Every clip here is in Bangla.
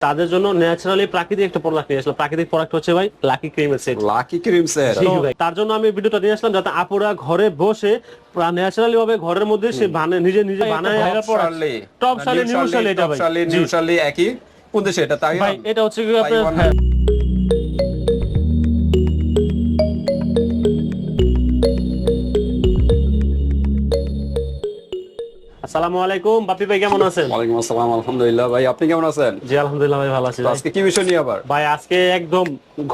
তাদের জন্য ন্যাচারালি প্রাকৃতিক একটা প্রোডাক্ট নিয়ে আসলাম। প্রাকৃতিক প্রোডাক্ট হচ্ছে ভাই lucky cream set lucky cream sir তার জন্য আমি ভিডিওটা নিয়ে আসলাম যাতে আপুরা ঘরে বসে ন্যাচারালি ভাবে ঘরের মধ্যে সে বানায় নিজে নিজে বানায়। টপ সালে নিউ সালে এটা ভাই। নিউ সালে একই। কোন দেশে এটা তাই ভাই এটা হচ্ছে কি আপনার আসসালামু আলাইকুম। বাপি ভাই কেমন আছেন? ওয়ালাইকুম আসসালাম আলহামদুলিল্লাহ ভাই আপনি কেমন আছেন? জি আলহামদুলিল্লাহ ভাই ভালো আছি আজকে কি বিষয় নিয়ে আবার? ভাই আজকে একদম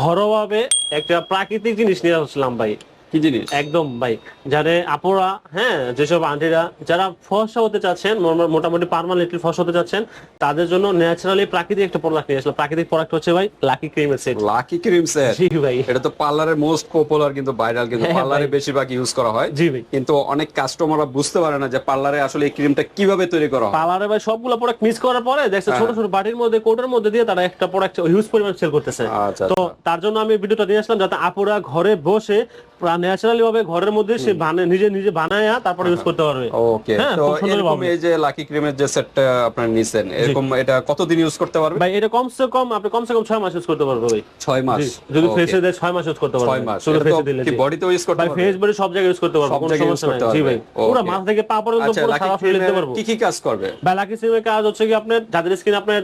ঘরোয়াভাবে একটা প্রাকৃতিক জিনিস নিয়ে আসলাম ভাই। কি জিনিস? একদম ভাই যারা আপুরা হ্যাঁ যেসব আন্টিরা যারা ফর্সা হতে চাচ্ছেন মোটা- মোটামুটি পার্মানেন্টলি ফর্সা হতে চাচ্ছেন তাদের জন্য ন্যাচারালি প্রাকৃতিক একটা প্রোডাক্ট নিয়ে আসলাম। প্রাকৃতিক প্রোডাক্ট হচ্ছে ভাই লাকি ক্রিমের সেট লাকি ক্রিম স্যার জি ভাই। এটা তো পার্লারের মোস্ট পপুলার কিন্তু ভাইরাল কিন্তু হ্যাঁ, পার্লারে বেশিরভাগ ইউজ করা হয়। জি ভাই। কিন্তু অনেক কাস্টমাররা বুঝতে পারে না যে পার্লারে আসলে এই ক্রিমটা কীভাবে তৈরি করা হয়। পার্লারে ভাই সবগুলো প্রোডাক্ট মিক্স করার পরে দেখছে হ্যাঁ। ছোট ছোট বাটির মধ্যে কোটের মধ্যে দিয়ে তারা একটা প্রোডাক্ট হিউজ পরিমাণ সেল করতেছে। আচ্ছা, তো তার জন্য আমি ভিডিওটা নিয়ে আসলাম যাতে আপুরা ঘরে বসে ন্যাচারালি ভাবে ঘরের মধ্যে সে বানায় নিজে নিজে বানায় তারপরে ইউজ করতে পারবে। ওকে। হ্যাঁ, তো এরকম এই যে লাকি ক্রিমের যে সেটটা আপনারা নিছেন এরকম এটা কতদিন ইউজ করতে পারবে? ভাই এটা কমসে কম আপনি কমসে কম ছয় মাস ইউজ করতে পারবে ভাই। ছয় মাস। যদি ফেসে দেয় ছয় মাস ইউজ করতে পারবে। ছয় মাস। শুধু ফেসে দিলে কি ইউজ করতে ভাই পারবে? ফেস বডি সব জায়গায় ইউজ করতে পারবে কোনো সমস্যা নাই। জি ভাই। পুরো. মাথা থেকে পা পর্যন্ত আচ্ছা পুরো সারা ফেলে দিতে পারব। কি কি কাজ করবে? ভাই লাকি সিমের কাজ হচ্ছে কি আপনার যাদের স্কিন আপনার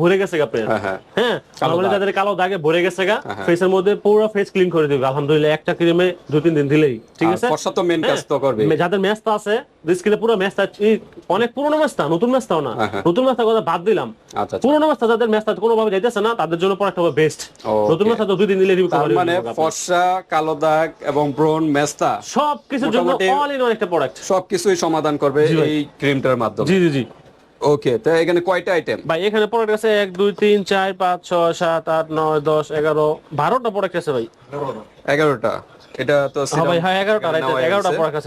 ভরে গেছে গা আপনার। হ্যাঁ, হ্যাঁ। হ্যাঁ কালো দাগ। যাদের কালো দাগে ভরে গেছে গা হ্যাঁ, হ্যাঁ। ফেসের মধ্যে পুরো ফেস ক্লিন করে দিবে। আলহামদুলিল্লাহ একটা ক্রিমে দুই তিন দিন দিলেই ঠিক আছে? ফর্সা তো মেন কাজ তো করবে হ্যাঁ, যাদের মেস্তা আছে স্কিনে পুরো মেস্তা অনেক পুরনো মেস্তা নতুন মেস্তাও না। হ্যাঁ, হ্যাঁ। নতুন মেস্তা কথা বাদ দিলাম। আচ্ছা আচ্ছা। পুরনো মেস্তা যাদের মেস্তা কোনোভাবে যাইতেছে না তাদের জন্য পরে একটা বেস্ট. নতুন মেস্তা তো দুই দিন দিলে তার মানে ফর্সা কালো দাগ এবং ব্রন মেস্তা সব কিছুর জন্য অল ইন ওয়ান একটা প্রোডাক্ট সবকিছুই সমাধান করবে এই ক্রিমটার মাধ্যমে। জি জি জি। ওকে তো এখানে কয়টা আইটেম ভাই এখানে প্রোডাক্ট আছে এক দুই তিন চার পাঁচ ছয় সাত আট নয় দশ এগারো বারোটা প্রোডাক্ট আছে ভাই। এগারোটা। এটা তো হ্যাঁ ভাই হ্যাঁ।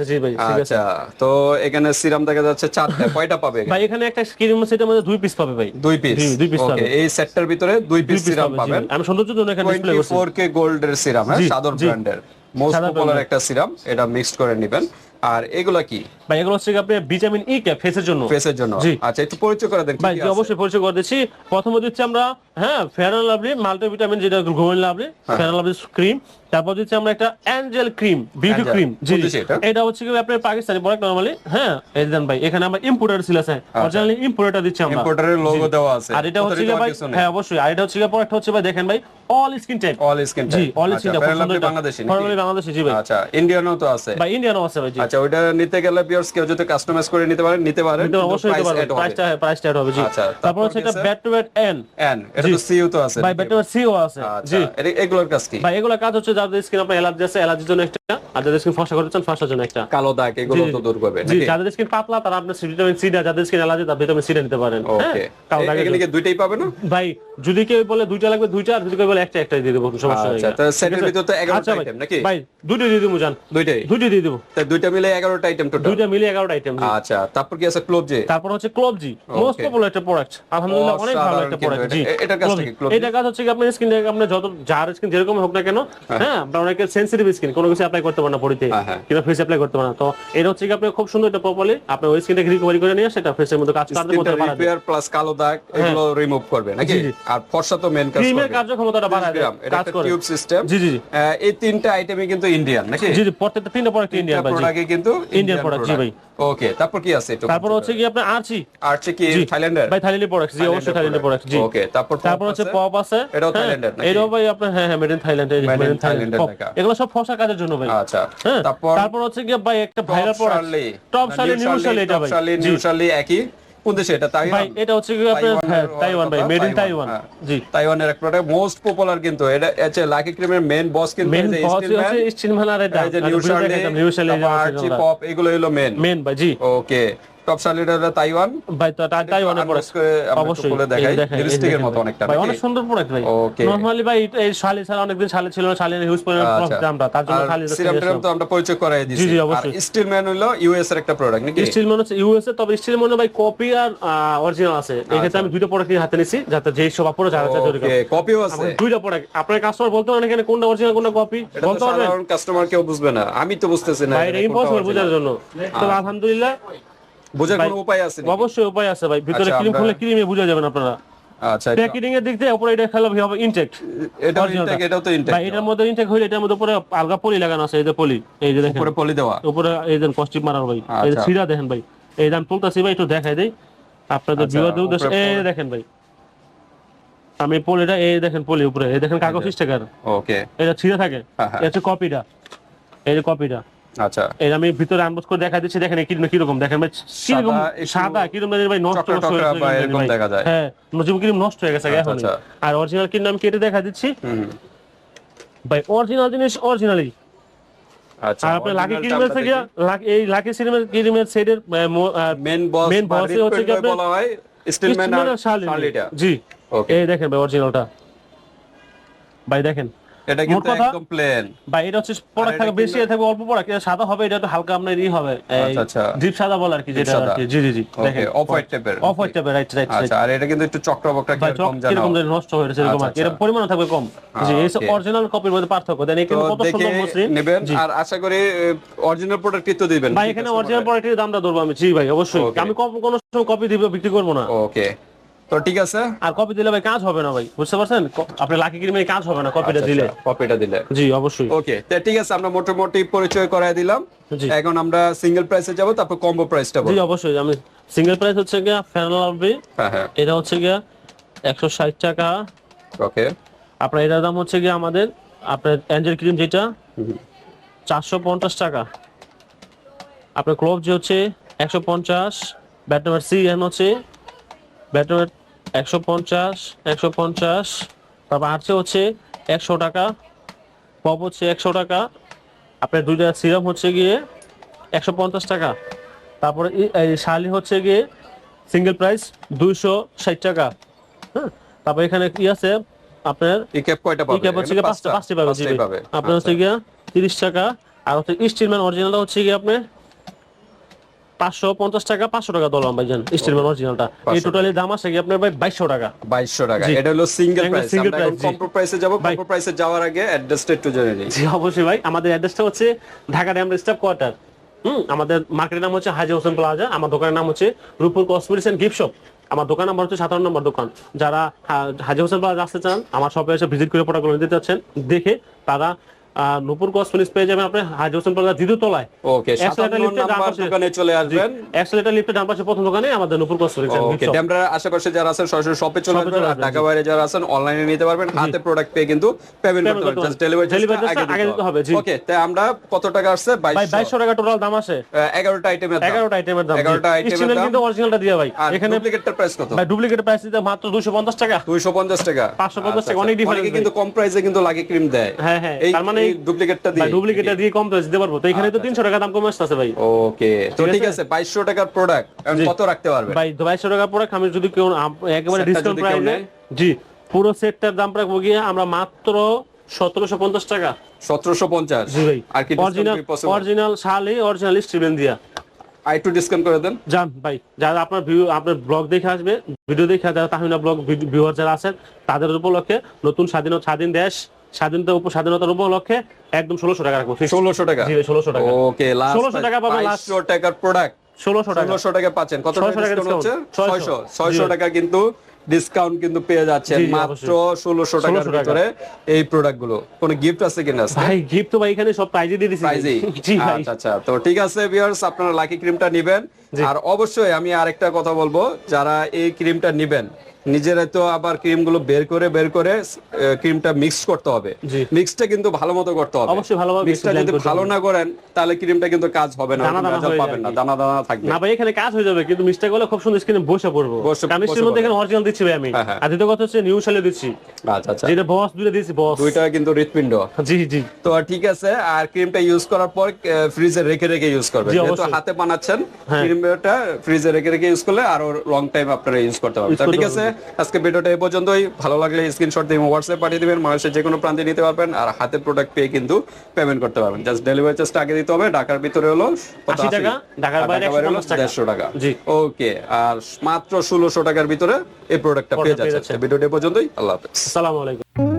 জি ভাই ঠিক আছে। আচ্ছা তো এখানে সিরাম দেখা যাচ্ছে চারটা কয়টা পাবে ভাই এখানে একটা স্ক্রিন সেটের মধ্যে দুই পিস পাবে ভাই। দুই পিস দুই পিস পাবে। এই সেটটার ভিতরে দুই পিস সিরাম পাবেন। আমি সৌন্দর্যের জন্য এখানে ডিসপ্লে করছি। 24 কে গোল্ডের সিরাম হ্যাঁ? সাদর ব্র্যান্ডের মোস্ট পপুলার একটা সিরাম এটা মিক্সড করে নেবেন। আর এগুলা কি? ভাই এগুলো হচ্ছে কি ভিটামিন ই ক্যাপ ফেসের জন্য। ফেসের জন্য। আচ্ছা একটু পরিচয় করে দেন ভাই কি জি আছে? অবশ্যই পরিচয় করে দিচ্ছি। প্রথমে দিচ্ছি আমরা হ্যাঁ ফেয়ার লাভলি মাল্টিভিটামিন যেটা ঘুমেন লাভলি হ্যাঁ। লাভলি ক্রিম তারপর দিচ্ছি আমরা একটা অ্যাঞ্জেল ক্রিম বিউটি ক্রিম জি এটা? এটা হচ্ছে কি আপনার পাকিস্তানি প্রোডাক্ট নরমালি হ্যাঁ এই দেন ভাই এখানে আমরা ইম্পোর্টার ছিল আছে অরিজিনালি ইম্পোর্টারটা দিচ্ছি আমরা। ইম্পোর্টারের লোগো দেওয়া আছে। আর এটা হচ্ছে প্রতারিত কি হওয়ার ভাই হ্যাঁ অবশ্যই। আর এটা হচ্ছে কি প্রোডাক্ট হচ্ছে ভাই দেখেন ভাই all skin type all skin জি অল স্কিন টাইপ বাংলাদেশি নাকি? বাংলাদেশি জি ভাই। আচ্ছা ইন্ডিয়ানও তো আছে। ভাই ইন্ডিয়ানও আছে ভাই জি। আচ্ছা নিতে গেলে পিওর্স কেউ যদি কাস্টমাইজ করে নিতে পারেন নিতে পারেন অবশ্যই দিতে price পারবেন add হবে। প্রাইসটা প্রাইসটা হবে জি। আচ্ছা, তারপর তারপর হচ্ছে এটা ব্যাট টু ব্যাট এন And এটা তো সিইউ তো আছে ভাই ব্যাট টু ব্যাট সিও আছে আচ্ছা জি। এগুলোর কাজ কি? ভাই এগুলো কাজ হচ্ছে যাদের স্কিন আপনার অ্যালার্জি আছে অ্যালার্জির জন্য একটা আর যাদের স্কিন ফসা করতে চান ফসার জন্য একটা। কালো দাগ এগুলো তো দূর করবে জি যাদের স্কিন পাতলা তারা আপনার ভিটামিন সি যাদের স্কিন অ্যালার্জি তারা ভিটামিন সি নিতে পারেন হ্যাঁ? ওকে কালো দাগের এখানে কি দুইটাই পাবে না? ভাই যদি কেউ বলে দুইটা লাগবে দুইটা আর যদি কেউ বলে একটা একটা দিয়ে দেবো সমস্যা নেই। আচ্ছা তো সেটের ভিতরে তো 11টা আইটেম নাকি? ভাই দুটো দিয়ে দেবো জান। দুইটাই? দুটো দিয়ে দেবো। তো দুইটা মিলে 11টা আইটেম টোটাল দুইটা মিলে এগারোটা আইটেম আচ্ছা তারপর কি আছে ক্লোব যে তারপর হচ্ছে ক্লোবজি মোস্ট পপুলার একটা প্রোডাক্ট আলহামদুলিল্লাহ অনেক ভালো একটা প্রোডাক্ট জি। এটা- এটার কাজটা কি, Clove-G? এটা কাজ হচ্ছে কি আপনার স্কিন আপনার যত যার স্কিন যেরকম হোক না কেন হ্যাঁ। আপনার অনেকের সেনসিটিভ স্কিন কোনো কিছু অ্যাপ্লাই করতে পারে না বডিতে হ্যাঁ, হ্যাঁ। কিংবা ফেস অ্যাপ্লাই করতে পারে না। তো এটা হচ্ছে কি আপনি খুব সুন্দর এটা প্রপারলি আপনি ওই স্কিনটাকে রিকভারি করে নিয়ে সেটা ফেসের মধ্যে কাজ করতে করতে পারেন রিপেয়ার প্লাস কালো দাগ এগুলো রিমুভ করবে নাকি। আর ফর্সা তো মেন কাজ ক্রিমের করবে। কার্যক্ষমতাটা বাড়ায় দেয়, গ্রাম, এটা একটা টিউব সিস্টেম জি জি এই তিনটা আইটেমই কিন্তু ইন্ডিয়ান নাকি? জি জি প্রত্যেকটা তিনটা প্রোডাক্ট ইন্ডিয়ান। প্রোডাক্টই কিন্তু ইন্ডিয়ান product, জি। ভাই। ওকে তারপর কি আছে তারপর হচ্ছে কি আপনার আরচি। আর কি থাইল্যান্ডের? ভাই থাইল্যান্ডের প্রোডাক্ট জি অবশ্যই থাইল্যান্ডের প্রোডাক্ট জি। ওকে তারপর তারপর হচ্ছে পপ আছে। এটাও হ্যাঁ, থাইল্যান্ডের নাকি? এটাও ভাই আপনার হ্যাঁ হ্যাঁ made in Thailand made in Thailand এগুলো সব ফসা কাজের জন্য ভাই। আচ্ছা হ্যাঁ তারপর? তারপর হচ্ছে কি ভাই একটা ভাইরাল প্রোডাক্ট টপ শালি নিউ শালি এটা ভাই। শালি নিউ শালি একই। কোন দেশে? এটা ভাই তাইওয়ান এটা হচ্ছে কি আপনার হ্যাঁ তাইওয়ান ভাই মেড ইন তাইওয়ান, হ্যাঁ। জি। তাইওয়ানের এক প্রোডাক্ট মোস্ট পপুলার কিন্তু এটা হচ্ছে লাকি ক্রিমের মেন বস কিন্তু মেন এই যে হচ্ছে স্টিল ম্যান আর এটা নিউ শালি নিউ পপ এগুলো হলো মেন মেন ভাই জি। ওকে টপ তাইওয়ান। ভাই তো তা- আমরা একটু অবশ্যই। খুলে দেখাই। যে যে লিপস্টিকের মতো অনেকটা ভাই অনেক সুন্দর প্রোডাক্ট ভাই. নরমালি ভাই এই শালি ছাড়া অনেকদিন শালি ছিল না শালি হিউজ পরিমাণ আচ্ছা। দামটা তার জন্য শালি সিরাম টিরাম তো আমরা পরিচয় করাই দিয়েছি জি, জি, আর অবশ্যই। স্টিলম্যান হলো ইউএস এর একটা প্রোডাক্ট নাকি? স্টিল মনে হচ্ছে ইউএসএ তবে স্টিল হয় ভাই কপি আর অরিজিনাল আছে। এই ক্ষেত্রে আমি দুইটা প্রোডাক্ট হাতে নিছি যাতে যেই সব যারা চায় ওকে কপিও আছে। দুইটা প্রোডাক্ট আপনার কাস্টমার বলতে পারেন এখানে কোনটা অরিজিনাল কোনটা কপি তো বলতে পারবেন? কাস্টমার কেউ বুঝবে না। আমি তো বুঝতেছি না ভাই এটা ইম্পসিবল। বোঝার জন্য। তবে আলহামদুলিল্লাহ বোঝার কোনো উপায় আছে অবশ্যই উপায় আছে ভাই। ভিতরে আচ্ছা, ক্রিম খুলে ক্রিমে বুঝা যাবেন আপনারা। আচ্ছা প্যাকেটিং এর দিক থেকে উপরে এটা খেলা হবে ইনটেক এটাও ইনটেক এটাও তো বা ইনটেক এটার মধ্যে ইনটেক হইলে এটার মধ্যে উপরে আলগা পলি লাগানো আছে এই যে পলি। এই যে দেখেন। উপরে পলি দেওয়া। উপরে এই যে পজিটিভ মারার ভাই। এই যে আচ্ছা। দেখেন ভাই। এই ভাই একটু দেখাই দেই। আপনাদের আচ্ছা, ভিউয়ারদের উদ্দেশ্যে এই দেখেন ভাই। আমি পলিটা এই দেখেন পলি উপরে। এই দেখেন কাগজ স্টিকার। ওকে। এটা ছিঁড়ে থাকে। হ্যাঁ, হ্যাঁ। এটা কপিটা এই যে কপিটা আচ্ছা। এই আমি ভিতরে আনবোজ করে দেখা দিচ্ছি দেখেন কীরকম দেখেন ভাই কীরকম সাদা, কীরকম ভাই নষ্ট হয়ে গেছে এরকম দেখা যায়। হ্যাঁ নজিব কীরকম নষ্ট হয়ে গেছে এখন আচ্ছা। আর অরিজিনাল কিন্তু আমি কেটে দেখা দিচ্ছি। ভাই অরিজিনাল জিনিস অরিজিনালি আচ্ছা আপনি লাকি ক্রিমের থেকে এই লাকি ক্রিমের ক্রিমের সেটের মেন বস হচ্ছে কি আপনার- বলা হয় স্টিলম্যান আর শার্লিটা জি। Okay. এই দেখেন ভাই অরিজিনালটা ভাই দেখেন। এটা কিন্তু একদম প্লেন ভাই এটা হচ্ছে থাকে বেশি কিন্তু- অল্প প্রোডাক্ট সাদা হবে এটা একটু হালকা আপনার ই হবে আচ্ছা, আচ্ছা। ডিপ সাদা বলে আর কি যেটা আর কি। জি জি জি দেখেন। অফ হোয়াইট টাইপের অফ হোয়াইট টাইপের রাইট রাইট আচ্ছা আর এটা কিন্তু একটু চক্র বক্রা ভাই চক কীরকম জানো নষ্ট হয়ে গেছে এরকম আর কি। আচ্ছা, পরিমাণ থাকবে কম। জি এই. অরিজিনাল কপির মধ্যে পার্থক্য দেন এখানে কত সুন্দর মসৃণ। নেবেন আর আশা করি অরিজিনাল প্রোডাক্ট তো দিবেন। ভাই এখানে অরিজিনাল প্রোডাক্টের দামটা ধরবো আমি। জি ভাই অবশ্যই। আমি কম কোনো সময় কপি দিব বিক্রি করব না। ওকে তো ঠিক আছে। আর কপি দিলে ভাই কাজ হবে না ভাই বুঝতে পারছেন? আপনি লাকি ক্রিমের কাজ হবে না কপিটা দিলে। কপিটা দিলে। জি অবশ্যই। ওকে তো ঠিক আছে আমরা মোটামুটি পরিচয় করাই দিলাম। এখন আমরা সিঙ্গেল প্রাইসে যাব তারপর কম্বো প্রাইসটা জি বলব অবশ্যই আমি সিঙ্গেল প্রাইস হচ্ছে গিয়া ফ্যানাল হ্যাঁ হ্যাঁ। এটা হচ্ছে গিয়া একশো ষাট টাকা। ওকে আপনার এটার দাম হচ্ছে গিয়া আমাদের আপনার অ্যাঞ্জেল ক্রিম যেটা চারশো পঞ্চাশ টাকা। আপনার ক্লোভ যে হচ্ছে একশো পঞ্চাশ ব্যাটনার সি এন হচ্ছে ব্যাটনার একশো পঞ্চাশ একশো পঞ্চাশ তারপর আরছে হচ্ছে একশো টাকা পপ হচ্ছে একশো টাকা আপনার দুইটা সিরাম হচ্ছে গিয়ে একশো পঞ্চাশ টাকা তারপরে শালি হচ্ছে গিয়ে সিঙ্গেল প্রাইস দুইশো ষাট টাকা হ্যাঁ তারপর এখানে কি আছে আপনার এই ক্যাপ কয়টা পাবে ক্যাপ হচ্ছে পাঁচটা পাঁচটি। পাবে আপনার হচ্ছে আচ্ছা। গিয়া তিরিশ টাকা আর হচ্ছে স্টিলম্যান অরিজিনালটা হচ্ছে গিয়ে আপনার পাঁচশো পঞ্চাশ টাকা পাঁচশো টাকা দলাম ভাইজান স্টিলম্যান অরিজিনালটা এই টোটালি দাম আসে গিয়ে আপনার ভাই বাইশশো টাকা? বাইশশো টাকা। এটা হলো সিঙ্গেল প্রাইস price, প্রাইসে যাব। কম্বো প্রাইসে যাওয়ার আগে অ্যাড্রেসটা একটু জেনে নিই। জি অবশ্যই ভাই। আমাদের অ্যাড্রেসটা হচ্ছে ঢাকা ড্যাম স্টাফ কোয়ার্টার। হুম আমাদের মার্কেটের নাম হচ্ছে হাজি হোসেন প্লাজা। আমার দোকানের নাম হচ্ছে Rupur cosmetics and gift shop আমার দোকান নাম্বার হচ্ছে সাতান্ন নম্বর দোকান। যারা হাজি হোসেন প্লাজা আসতে চান আমার শপে এসে ভিজিট করে প্রোডাক্টগুলো নিতে চাচ্ছেন দেখে তারা নূপুর পেয়ে যাবেন আপনি হাজি হোসেন প্লাজা দ্বিতীয় তলায়। ওকে দোকানে চলে আসবেন। একশো লিটার লিফটের ডান পাশে প্রথম দোকানে আমাদের নূপুর ওকে গিফট শপ ড্যামরা আশেপাশে যারা আছেন সরাসরি শপে চলে আসবেন আর ঢাকা বাইরে যারা আছেন অনলাইনে নিতে পারবেন হাতে প্রোডাক্ট পেয়ে কিন্তু পেমেন্ট করতে পারবেন। জাস্ট ডেলিভারি আগে দিতে হবে, জি। ওকে তাই আমরা কত টাকা আসছে? 2200 টাকা টোটাল দাম আছে। 11টা আইটেমের দাম। এগারোটা আইটেমের দাম 11টা item এর স্টিলের দাম। কিন্তু অরিজিনালটা দিয়ে ভাই। এখানে ডুপ্লিকেটটার প্রাইস কত? ভাই ডুপ্লিকেট প্রাইস দিতে মাত্র দুশো পঞ্চাশ টাকা। 250 টাকা। 550 আচ্ছা, টাকা, অনেক আচ্ছা। difference অনেকে ভাই। কিন্তু কম প্রাইসে কিন্তু লাগে ক্রিম দেয়। হ্যাঁ, হ্যাঁ, তার মানে ডুপ্লিকেটটা দিয়ে ডুপ্লিকেটটা দিয়ে। কম প্রাইস দিতে পারব। তো এখানে তো তিনশো টাকা দাম কমে আসতেছে ভাই। ওকে তো ঠিক ঠিক আছে? আছে 2200 টাকার প্রোডাক্ট কত রাখতে পারবেন ভাই বাইশশো টাকা পরে আমি যদি কেউ একেবারে ডিসকাউন্ট প্রাইসে জি পুরো সেটটার দাম রাখব গিয়ে আমরা মাত্র সতেরোশো পঞ্চাশ টাকা। 1750 জি ভাই। আর কি অরিজিনাল অরিজিনাল শালি অরিজিনাল দিয়া। ডিসকাউন্ট করে দেন। যান ভাই যারা আপনার ভিউ আপনার ব্লগ দেখে আসবে ভিডিও দেখে যারা তাহমিনা ব্লগ ভিউয়ার যারা আছেন তাদের উপলক্ষে নতুন স্বাধীন স্বাধীন দেশ স্বাধীনতা উপ স্বাধীনতার উপলক্ষে একদম ষোলোশো টাকা রাখব। 1600 টাকা? ষোলোশো টাকা। ওকে লাস্ট 1600 টাকা last। 2200 টাকার প্রোডাক্ট ষোলোশো টাকা। 1600 টাকা পাচ্ছেন। কত 600 টাকা টাকা হচ্ছে? discount, 600 জি। 600 টাকা কিন্তু ডিসকাউন্ট কিন্তু পেয়ে যাচ্ছেন। মাত্র। 1600 টাকার 1600 টাকা। ভিতরে এই প্রোডাক্টগুলো। কোন গিফট আছে কিনা? ভাই গিফট তো ভাই এখানে সব প্রাইজে দিয়ে দিছি। প্রাইজেই জি ভাই। আচ্ছা আচ্ছা। তো ঠিক আছে ভিউয়ার্স আপনারা লাকি ক্রিমটা নেবেন। আর অবশ্যই আমি আরেকটা কথা বলব। যারা এই ক্রিমটা নেবেন নিজেরাই তো আবার ক্রিমগুলো বের করে বের করে ক্রিমটা মিক্স করতে হবে। মিক্সটা কিন্তু ভালো মতো করতে হবে। অবশ্যই ভালোভাবে মিক্সটা যদি ভালো না করেন তাহলে ক্রিমটা কিন্তু কাজ হবে না দানা দানা পাবেন না দানা দানা থাকবে। না ভাই এখানে কাজ হয়ে যাবে কিন্তু মিস্টেক হলে খুব সুন্দর স্ক্রিনে বসে পড়ব। কারণ মধ্যে এখানে অরিজিনাল দিচ্ছি ভাই আমি। হ্যাঁ, হ্যাঁ। আর দ্বিতীয় কথা হচ্ছে নিউ শালে দিচ্ছি। আচ্ছা আচ্ছা। যেটা বস দুটো দিচ্ছি বস দুইটা কিন্তু হৃৎপিণ্ড। জি জি। তো ঠিক আছে আর ক্রিমটা ইউজ করার পর ফ্রিজে রেখে রেখে ইউজ করবেন। যেহেতু হাতে বানাচ্ছেন হ্যাঁ। ক্রিমটা ফ্রিজে রেখে রেখে ইউজ করলে আরও লং টাইম আপনারা ইউজ করতে পারবেন। ঠিক আছে আজকে ভিডিওটা এই পর্যন্তই। ভালো লাগলে স্ক্রিনশট দিয়ে হোয়াটসঅ্যাপ পাঠিয়ে দেবেন মানুষের যে কোনো প্রান্তে নিতে পারবেন আর হাতে প্রোডাক্ট পেয়ে কিন্তু পেমেন্ট করতে পারবেন। জাস্ট ডেলিভারি চার্জটা আগে দিতে হবে ঢাকার ভিতরে হলো আশি টাকা, ঢাকার বাইরে হলো দেড়শো টাকা। জি। ওকে আর মাত্র ষোলোশো টাকার ভিতরে এই প্রোডাক্টটা পেয়ে যাচ্ছে। ভিডিওটা এই পর্যন্তই আল্লাহ হাফেজ। আসসালামু আলাইকুম।